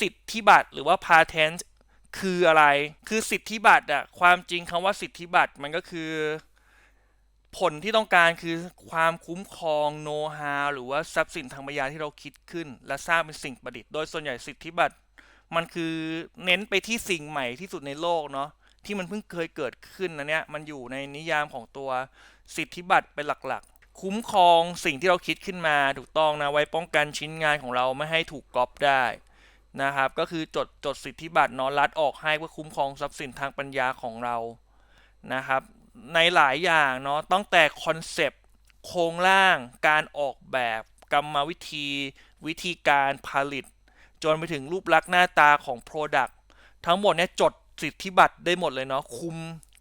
สิทธิบัตรหรือว่า patent คืออะไร คือสิทธิบัตรอะความจริงคำว่าสิทธิบัตรมันก็คือ ผลที่ต้องการคือความคุ้มครองโน้ตฮาวหรือว่าทรัพย์สินทางปัญญาที่เราคิดขึ้น และสร้างเป็นสิ่งประดิษฐ์ โดยส่วนใหญ่สิทธิบัตรมันคือเน้นไปที่สิ่งใหม่ที่สุดในโลกเนาะที่มันเพิ่งเคยเกิดขึ้นนะเนี่ยมันอยู่ในนิยามของตัวสิทธิบัตรเป็นหลักๆ คุ้มครองสิ่งที่เราคิดขึ้นมาถูกต้องนะไว้ป้องกันชิ้นงานของเราไม่ให้ถูกก๊อปได้ นะครับ ก็คือจดจดสิทธิบัตรเนาะรัดออกให้เพื่อคุ้มครองทรัพย์สินทางปัญญาของเรานะครับ ในหลายอย่างเนาะตั้งแต่คอนเซปต์โครงร่างการออกแบบกรรมวิธี วิธีการผลิต จนไปถึงรูปลักษณ์หน้าตาของ Product ทั้งหมดเนี่ยจดสิทธิบัตรได้หมดเลยเนาะคุม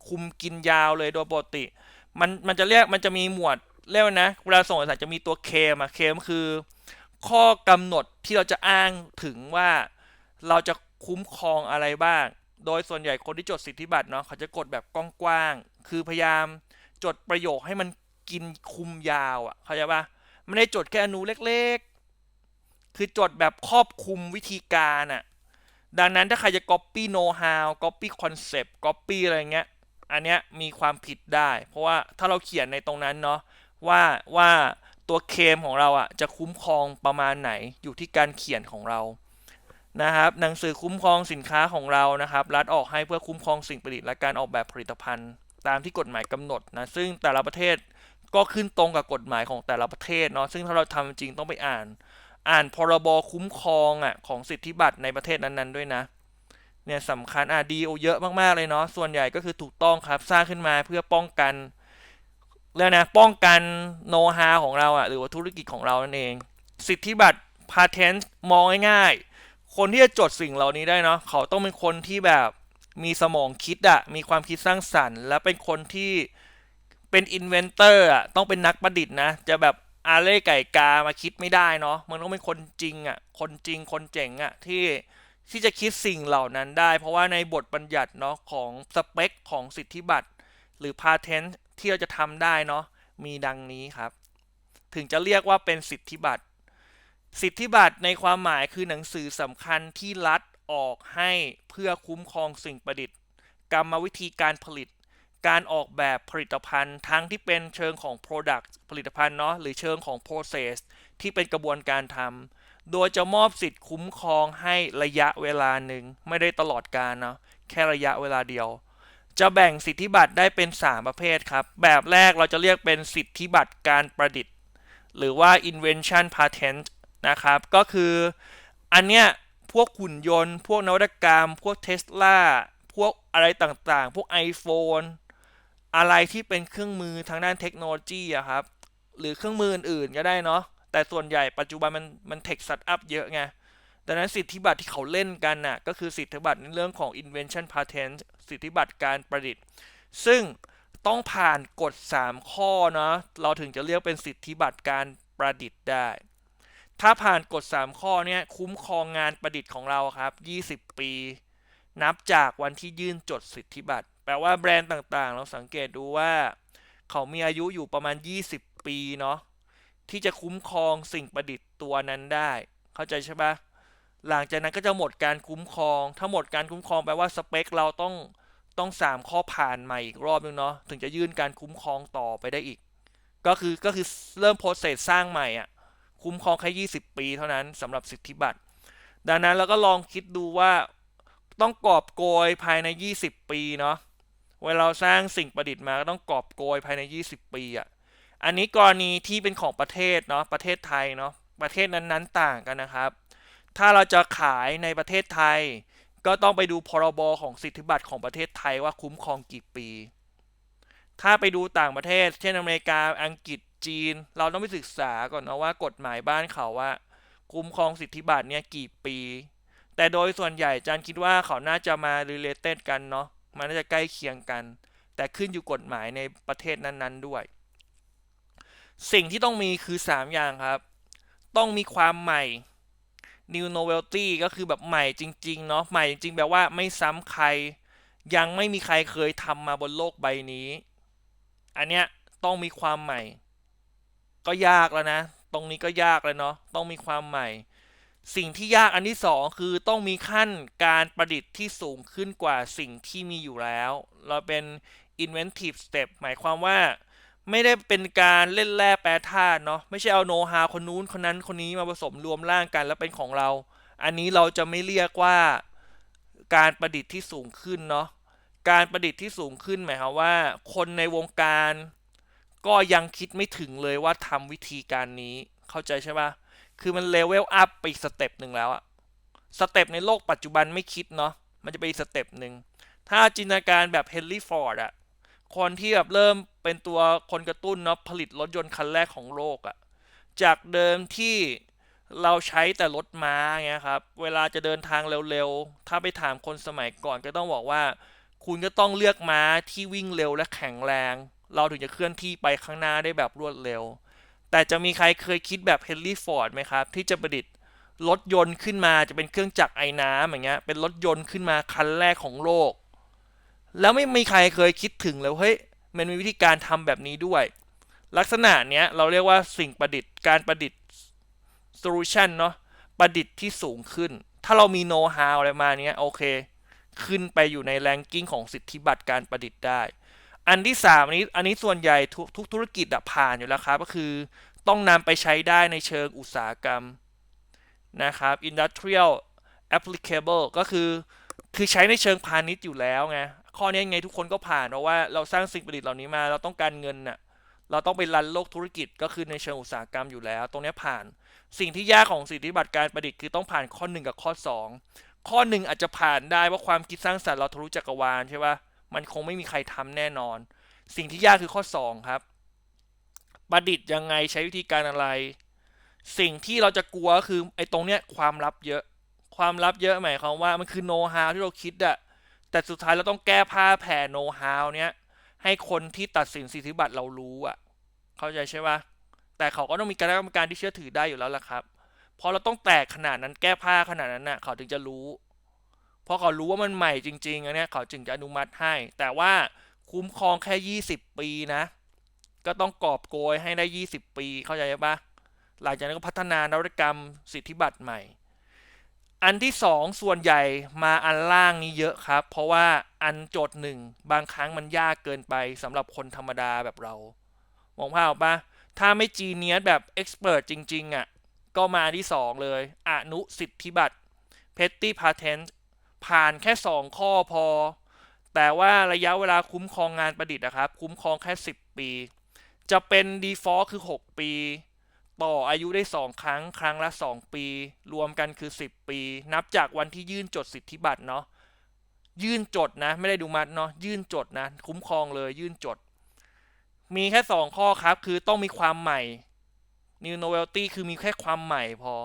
คุมกินยาวเลยโดยปกติ มันมันจะเรียกมันจะมีหมวดเรียกนะเวลาส่งเอกสารจะมีตัวเคมอะเคมคือ ข้อกำหนดที่เราจะอ้างถึงว่าเราจะคุ้มครองอะไรบ้าง โดยส่วนใหญ่คนที่จดสิทธิบัตรเนาะเขาจะกดแบบกว้างๆ คือพยายามจดประโยคให้มันกินคุมยาวอะเข้าใจปะไม่ได้จดแค่อนุเล็กๆ คือจดแบบครอบคุมวิธีการอะดังนั้นถ้าใครจะ copy know how copy concept copy อะไรเงี้ย อันเนี้ยมีความผิดได้ เพราะว่าถ้าเราเขียนในตรงนั้นเนาะว่าว่า ตัวเคมของเราอะจะคุ้มครองประมาณไหนอยู่ที่การเขียนของเรานะครับหนังสือคุ้มครองสินค้าของเรานะครับ รัฐออกให้เพื่อคุ้มครองสิ่งประดิษฐ์และการออกแบบผลิตภัณฑ์ ตามที่กฎหมายกำหนดนะซึ่งแต่ละประเทศก็ขึ้นตรงกับกฎหมายของแต่ละประเทศเนาะซึ่งถ้าเราทำจริงต้องไปอ่าน อ่านพรบคุ้มครองอะของสิทธิบัตรในประเทศนั้นๆด้วยนะเนี่ยสำคัญอะดีโอเยอะมากๆเลยเนาะส่วนใหญ่ก็คือถูกต้องครับสร้างขึ้นมาเพื่อป้องกัน แล้วนะป้องกันโน้ตฮาของเราอะหรือว่าธุรกิจของเรานั่นเอง สิทธิบัตร patent มองง่ายๆ คนที่จะจดสิ่งเหล่านี้ได้เนาะเขาต้องเป็นคนที่แบบมีสมองคิดอะมีความคิดสร้างสรรค์ และเป็นคนที่เป็นอินเวนเตอร์อะต้องเป็นนักประดิษฐ์นะ จะแบบอาเล่ไก่กามาคิดไม่ได้เนาะมันต้องเป็นคนจริงอะคนจริงคนเจ๋งอะที่ที่จะคิดสิ่งเหล่านั้นได้ เพราะว่าในบทบัญญัติเนาะของสเปคของสิทธิบัตร หรือ patent ที่ ที่เราจะทำได้เนาะมีดังนี้ครับ ถึงจะเรียกว่าเป็นสิทธิบัตร สิทธิบัตรในความหมายคือหนังสือสำคัญที่รัฐออกให้เพื่อคุ้มครองสิ่งประดิษฐ์ กรรมวิธีการผลิต การออกแบบผลิตภัณฑ์ ทั้งที่เป็นเชิงของ Product ผลิตภัณฑ์เนาะหรือเชิงของ Process ที่เป็นกระบวนการทำโดยจะมอบสิทธิ์คุ้มครองให้ระยะเวลาหนึ่งไม่ได้ตลอดการเนาะแค่ระยะเวลาเดียว จะแบ่งสิทธิบัตรได้เป็น 3 ประเภทครับ แบบแรกเราจะเรียกเป็นสิทธิบัตรการประดิษฐ์ หรือว่า invention patent นะครับ ก็คืออันเนี้ยพวกหุ่นยนต์ พวกนวัตกรรม พวกเทสลาพวกอะไรต่างๆ พวก iPhone อะไรที่เป็นเครื่องมือทางด้านเทคโนโลยีอะครับ หรือเครื่องมืออื่นๆก็ได้เนาะ แต่ส่วนใหญ่ปัจจุบันมันมันเทคสตาร์ทอัพเยอะไง ดังนั้นสิทธิบัตรที่เขาเล่นกันน่ะก็คือสิทธิบัตรในเรื่องของ invention patent สิทธิบัตรการประดิษฐ์ ซึ่งต้องผ่านกฎ 3 ข้อนะเราถึงจะเรียกเป็นสิทธิบัตรการประดิษฐ์ได้ ถ้าผ่านกฎ 3 ข้อเนี้คุ้มครองงานประดิษฐ์ของเราครับ 20 ปี นับจากวันที่ยื่นจดสิทธิบัตร แปลว่าแบรนด์ต่างๆ เราสังเกตดูว่า เขามีอายุอยู่ประมาณ 20 ปีเนาะที่จะคุ้มครองสิ่งประดิษฐ์ตัวนั้นได้ เข้าใจใช่ปะ หลังจากนั้นก็จะหมดการคุ้มครอง ถ้าหมดการคุ้มครองแปลว่าสเปคเราต้องต้องสามข้อผ่านใหม่อีกรอบนึงเนาะถึงจะยื่นการคุ้มครองต่อไปได้อีก ก็คือก็คือเริ่มโปรเซสสร้างใหม่อะคุ้มครองแค่20 ปีเท่านั้นสำหรับสิทธิบัตรดังนั้นเราก็ลองคิดดูว่าต้องกอบโกยภายใน 20 ปีเนาะเวลาเราสร้างสิ่งประดิษฐ์มาก็ต้องกอบโกยภายใน 20 ปีอะอันนี้กรณีที่เป็นของประเทศเนาะประเทศไทยเนาะประเทศนั้นๆต่างกันนะครับ ถ้าเราจะขายในประเทศไทย ก็ต้องไปดูพรบของสิทธิบัตรของประเทศไทยว่าคุ้มครองกี่ปี ถ้าไปดูต่างประเทศ เช่นอเมริกาอังกฤษจีน เราต้องไปศึกษาก่อนนะว่ากฎหมายบ้านเขาว่า คุ้มครองสิทธิบัตรเนี่ยกี่ปี แต่โดยส่วนใหญ่จานคิดว่าเขาน่าจะมา related กันเนาะมันน่าจะใกล้เคียงกัน แต่ขึ้นอยู่กฎหมายในประเทศนั้น ๆด้วย สิ่งที่ต้องมีคือ 3 อย่างครับ ต้องมีความใหม่ new novelty ก็คือแบบใหม่จริงๆเนาะใหม่จริงๆแบบว่าไม่ซ้ำใคร ยังไม่มีใครเคยทำมาบนโลกใบนี้ อันเนี้ยต้องมีความใหม่ ก็ยากแล้วนะ ตรงนี้ก็ยากเลยเนาะต้องมีความใหม่ สิ่งที่ยากอันที่สองคือต้องมีขั้นการประดิษฐ์ที่สูงขึ้นกว่าสิ่งที่มีอยู่แล้ว เราเป็น inventive step หมายความว่า ไม่ได้เป็นการเล่นแร่แปรธาตุเนาะไม่ใช่เอาโน้ตฮาคนนู้นคนนั้นคนนี้มาผสมรวมร่างกันแล้วเป็นของเรา อันนี้เราจะไม่เรียกว่าการประดิษฐ์ที่สูงขึ้นเนาะการประดิษฐ์ที่สูงขึ้นหมายความว่า คนในวงการ ก็ยังคิดไม่ถึงเลยว่าทำวิธีการนี้เข้าใจใช่ปะคือมันเลเวลอัพไปอีกสเต็ปหนึ่งแล้วอะสเต็ปในโลกปัจจุบันไม่คิดเนาะมันจะไปอีกสเต็ปหนึ่งถ้าจินตนาการแบบเฮนรี่ฟอร์ดอะ คนที่แบบเริ่มเป็นตัวคนกระตุ้นเนาะผลิตรถยนต์คันแรกของโลกอะจากเดิมที่เราใช้แต่รถม้าเงี้ยครับ เวลาจะเดินทางเร็วๆ ถ้าไปถามคนสมัยก่อนก็ต้องบอกว่า คุณก็ต้องเลือกม้าที่วิ่งเร็วและแข็งแรง เราถึงจะเคลื่อนที่ไปข้างหน้าได้แบบรวดเร็ว แต่จะมีใครเคยคิดแบบเฮนรี่ฟอร์ดไหมครับ ที่จะประดิษฐ์รถยนต์ขึ้นมาจะเป็นเครื่องจักรไอ้น้ำอย่างเงี้ย เป็นรถยนต์ขึ้นมาคันแรกของโลก แล้วไม่มีใครเคยคิดถึงเลยเฮ้ยมันมีวิธีการทำแบบนี้ด้วย ลักษณะเนี้ยเราเรียกว่าสิ่งประดิษฐ์การประดิษฐ์ solution เนาะประดิษฐ์ที่สูงขึ้น ถ้าเรามี know how อะไรมาเนี้ยโอเค ขึ้นไปอยู่ในแรงกิ้งของสิทธิบัตรการประดิษฐ์ได้ อันที่สามอันนี้อันนี้ส่วนใหญ่ทุกทุกธุรกิจอะผ่านอยู่แล้วครับก็คือต้องนำไปใช้ได้ในเชิงอุตสาหกรรมนะครับ industrial applicable ก็คือคือใช้ในเชิงพาณิชย์อยู่แล้วไง ข้อนี้ยังไงทุกคนก็ผ่านเพราะว่าเราสร้างสิ่งประดิษฐ์เหล่านี้มา เราต้องการเงินน่ะเราต้องไปรันโลกธุรกิจก็คือในเชิงอุตสาหกรรมอยู่แล้ว ตรงนี้ผ่าน สิ่งที่ยากของสิทธิบัตรการประดิษฐ์คือต้องผ่านข้อ 1 กับข้อ 2 ข้อ 1 อาจจะผ่านได้ว่าความคิดสร้างสรรค์เราทะลุจักรวาลใช่ปะมันคงไม่มีใครทำแน่นอน สิ่งที่ยากคือข้อ 2 ครับ ประดิษฐ์ยังไงใช้วิธีการอะไร สิ่งที่เราจะกลัวคือไอ้ตรงเนี้ยความลับเยอะ ความลับเยอะหมายความว่ามันคือโน้ตฮาวที่เราคิดอะ แต่สุดท้ายเราต้องแก้ผ้าแผ่โน้ตฮาวเนี้ยให้คนที่ตัดสินสิทธิบัตรเรารู้อะเข้าใจใช่ปะแต่เขาก็ต้องมีคณะกรรมการที่เชื่อถือได้อยู่แล้วล่ะครับพราะเราต้องแตกขนาดนั้นแก้ผ้าขนาดนั้นน่ะ เขาถึงจะรู้พราะเขารู้ว่ามันใหม่จริงๆอันเนี้ยเขาจึงจะอนุมัติให้ แต่ว่าคุ้มครองแค่ 20 ปีนะ ก็ต้องกอบโกยให้ได้ 20 ปี เข้าใจปะหลังจากนั้นก็พัฒนานวัตกรรมสิทธิบัตรใหม่ อันที่สองส่วนใหญ่มาอันล่างนี้เยอะครับ เพราะว่าอันโจทย์หนึ่งบางครั้งมันยากเกินไปสำหรับคนธรรมดาแบบเรา มองภาพออกปะถ้าไม่จีเนียสแบบเอ็กซ์เพรสจริง ๆอะ่ะก็มาที่สองเลย อนุสิทธิบัตร petty patent ผ่านแค่สองข้อพอ แต่ว่าระยะเวลาคุ้มครองงานประดิษฐ์นะครับ คุ้มครองแค่ 10 ปี จะเป็น default คือ 6 ปี ต่ออายุได้ 2 ครั้ง ครั้งละ 2 ปี รวมกันคือ 10 ปี นับจากวันที่ยื่นจดสิทธิบัตรเนาะยื่นจดนะ ไม่ได้ดูมัดเนาะยื่นจดนะ คุ้มครองเลยยื่นจด มีแค่ 2 ข้อครับ คือต้องมีความใหม่ new novelty คือมีแค่ความใหม่พอ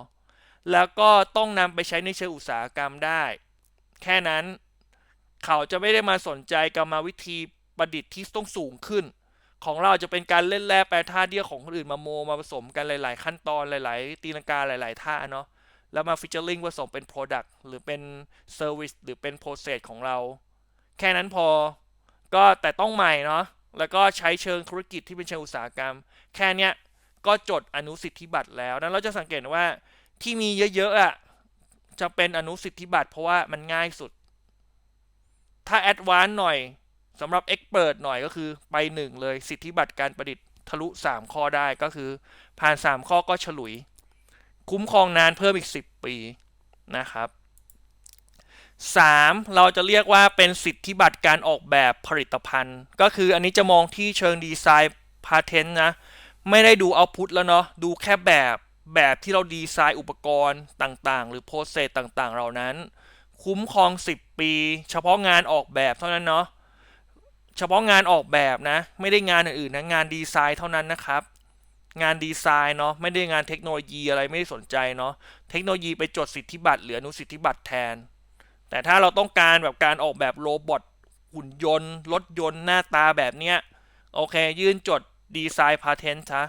แล้วก็ต้องนำไปใช้ในเชิงอุตสาหกรรมได้ แค่นั้น เขาจะไม่ได้มาสนใจกรรมวิธีประดิษฐ์ที่ต้องสูงขึ้น ของเราจะเป็นการเล่นแร่แปรธาตุเดียวของคนอื่นมาโมมาผสมกันหลาย ๆ ขั้นตอนหลาย ๆ ตีลังกาหลาย ๆ ท่าเนาะแล้วมาฟิชเชอร์ลิงผสมเป็น Product หรือเป็น Service หรือเป็น Process ของเรา แค่นั้นพอก็แต่ต้องใหม่เนาะแล้วก็ใช้เชิงธุรกิจที่เป็นเชิงอุตสาหกรรม แค่เนี้ยก็จดอนุสิทธิบัตรแล้วนั้นเราจะสังเกตว่าที่มีเยอะๆอะจะเป็นอนุสิทธิบัตรเพราะว่ามันง่ายสุด ถ้าแอดวานซ์หน่อย สำหรับเอ็กเปิดหน่อยก็คือไปหนึ่งเลย สิทธิบัตรการประดิษฐ์ทะลุ 3 ข้อได้ก็คือ ผ่าน 3 ข้อก็ฉลุย คุ้มครองนานเพิ่มอีก 10 ปีนะครับ 3. เราจะเรียกว่าเป็นสิทธิบัตรการออกแบบผลิตภัณฑ์ ก็คืออันนี้จะมองที่เชิงดีไซน์พาเทนต์นะ ไม่ได้ดูเอาพุทแล้วเนาะดูแค่แบบแบบที่เราดีไซน์อุปกรณ์ต่างๆ หรือโปรเซสต่างๆ เหล่านั้น คุ้มครอง 10 ปี เฉพาะงานออกแบบเท่านั้นเนาะ เฉพาะงานออกแบบนะ ไม่ได้งานอื่นๆนะงานดีไซน์เท่านั้นนะครับ งานดีไซน์เนาะไม่ได้งานเทคโนโลยีอะไรไม่ได้สนใจเนาะเทคโนโลยีไปจดสิทธิบัตรเหรืออนุสิทธิบัตรแทน แต่ถ้าเราต้องการแบบการออกแบบโรบอทหุ่นยนต์รถยนต์หน้าตาแบบเนี้ยโอเค ยื่นจดดีไซน์พาเทนต์ซะ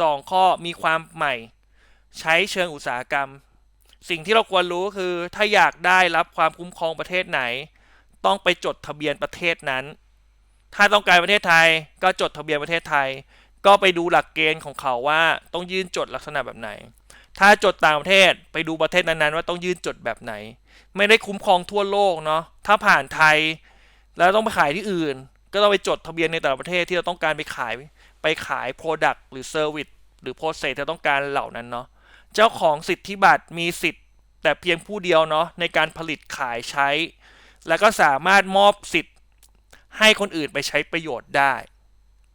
สองข้อมีความใหม่ ใช้เชิงอุตสาหกรรม สิ่งที่เราควรรู้คือถ้าอยากได้รับความคุ้มครองประเทศไหน ต้องไปจดทะเบียนประเทศนั้น ถ้าต้องการประเทศไทยก็จดทะเบียนประเทศไทย ก็ไปดูหลักเกณฑ์ของเขาว่าต้องยื่นจดลักษณะแบบไหน ถ้าจดต่างประเทศไปดูประเทศนั้นๆ ว่าต้องยื่นจดแบบไหน ไม่ได้คุ้มครองทั่วโลกเนาะถ้าผ่านไทย แล้วต้องไปขายที่อื่น ก็ต้องไปจดทะเบียนในแต่ละประเทศที่เราต้องการไปขายไปขาย Product หรือ Service หรือ Process ที่เราต้องการเหล่านั้นเนาะเจ้าของสิทธิบัตรมีสิทธิ์แต่เพียงผู้เดียวเนาะในการผลิตขายใช้ แล้วก็สามารถมอบสิทธิ ให้คนอื่นไปใช้ประโยชน์ได้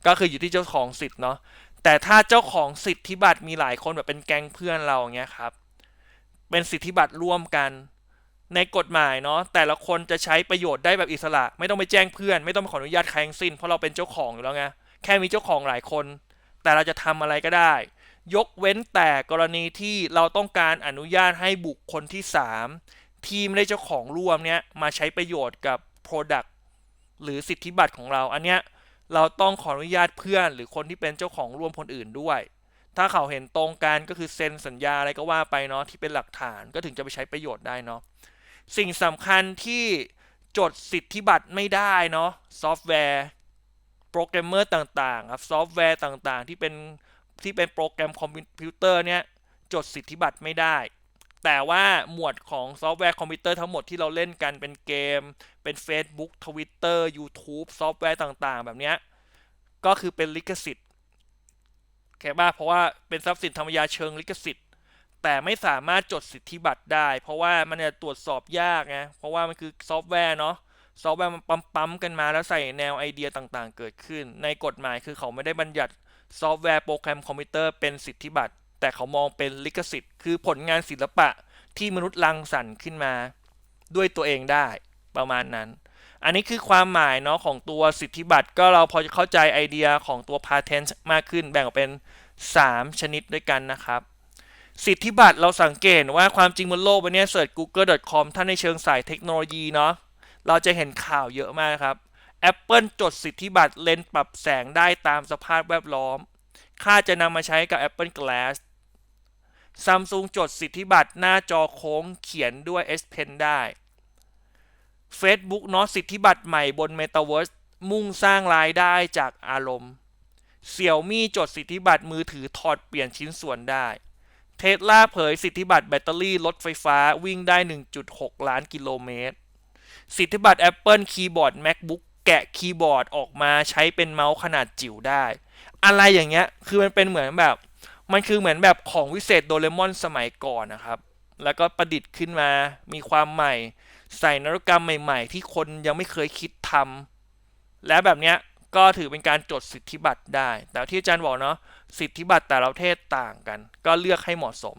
ก็คืออยู่ที่เจ้าของสิทธิ์เนาะแต่ถ้าเจ้าของสิทธิบัตรมีหลายคนแบบเป็นแก๊งเพื่อนเราเงี้ยครับ เป็นสิทธิบัตรร่วมกันในกฎหมายเนาะแต่ละคนจะใช้ประโยชน์ได้แบบอิสระ ไม่ต้องไปแจ้งเพื่อน ไม่ต้องไปขออนุญาตใครทั้งสิ้นเพราะเราเป็นเจ้าของอยู่แล้วไงแค่มีเจ้าของหลายคน แต่เราจะทำอะไรก็ได้ ยกเว้นแต่กรณีที่เราต้องการอนุญาตให้บุคคลที่ 3 ที่ไม่ได้เจ้าของร่วมเนี้ยมาใช้ประโยชน์กับ Product หรือสิทธิบัตรของเรา อันเนี้ยเราต้องขออนุญาตเพื่อน หรือคนที่เป็นเจ้าของร่วมคนอื่นด้วย ถ้าเขาเห็นตรงกันก็คือเซ็นสัญญาอะไรก็ว่าไปเนาะที่เป็นหลักฐานก็ถึงจะไปใช้ประโยชน์ได้เนาะสิ่งสำคัญที่จดสิทธิบัตรไม่ได้เนาะซอฟต์แวร์โปรแกรมเมอร์ต่างๆครับซอฟต์แวร์ต่างๆ ที่เป็นที่เป็นโปรแกรมคอมพิวเตอร์เนี่ยจดสิทธิบัตรไม่ได้ แต่ว่าหมวดของซอฟต์แวร์คอมพิวเตอร์ทั้งหมดที่เราเล่นกันเป็นเกม เป็น Facebook Twitter YouTube ซอฟต์แวร์ต่างๆ แบบนี้ก็คือเป็นลิขสิทธิ์แค่บ้าเพราะว่าเป็นทรัพย์สินธรรมยาเชิงลิขสิทธิ์ แต่ไม่สามารถจดสิทธิบัตรได้ เพราะว่ามันจะตรวจสอบยากไงเพราะว่ามันคือซอฟต์แวร์เนาะซอฟต์แวร์มันปั๊มๆกันมาแล้วใส่แนวไอเดียต่างๆ เกิดขึ้น ในกฎหมายคือเขาไม่ได้บัญญัติซอฟต์แวร์โปรแกรมคอมพิวเตอร์เป็นสิทธิบัตร แต่เขามองเป็นลิขสิทธิ์ คือผลงานศิลปะที่มนุษย์รังสรรค์ขึ้นมาด้วยตัวเองได้ประมาณนั้น อันนี้คือความหมายเนาะของตัวสิทธิบัตรก็เราพอจะเข้าใจไอเดียของตัว patent มากขึ้นแบ่งออกเป็น 3 ชนิดด้วยกันนะครับ สิทธิบัตรเราสังเกตว่าความจริงบนโลกวันนี้เสิร์ช google.com ท่านในเชิงสายเทคโนโลยีเนาะเราจะเห็นข่าวเยอะมากครับ Apple จดสิทธิบัตรเลนส์ปรับแสงได้ตามสภาพแวดล้อม ค่าจะนำมาใช้กับ Apple Glass Samsung จดสิทธิบัตรหน้าจอโค้งเขียนด้วย S Pen ได้ Facebook เนาะสิทธิบัตรใหม่บน Metaverse มุ่งสร้างรายได้จากอารมณ์เสี่ยวมี่จดสิทธิบัตรมือถือถอดเปลี่ยนชิ้นส่วนได้ เทสลาเผยสิทธิบัตรแบตเตอรี่รถไฟฟ้าวิ่งได้ 1.6 ล้านกิโลเมตร สิทธิบัตร Apple คีย์บอร์ด MacBook แกะคีย์บอร์ดออกมาใช้เป็นเมาส์ขนาดจิ๋วได้ อะไรอย่างเงี้ย คือมันเป็นเหมือนแบบ มันคือเหมือนแบบของวิเศษโดเรมอนสมัยก่อนนะครับ แล้วก็ประดิษฐ์ขึ้นมา มีความใหม่ ใส่นวัตกรรมใหม่ ๆ ที่คนยังไม่เคยคิดทำ และแบบเนี้ยก็ถือเป็นการจดสิทธิบัตรได้ แต่ที่อาจารย์บอกเนาะ สิทธิบัตรแต่ละประเทศต่างกัน ก็เลือกให้เหมาะสม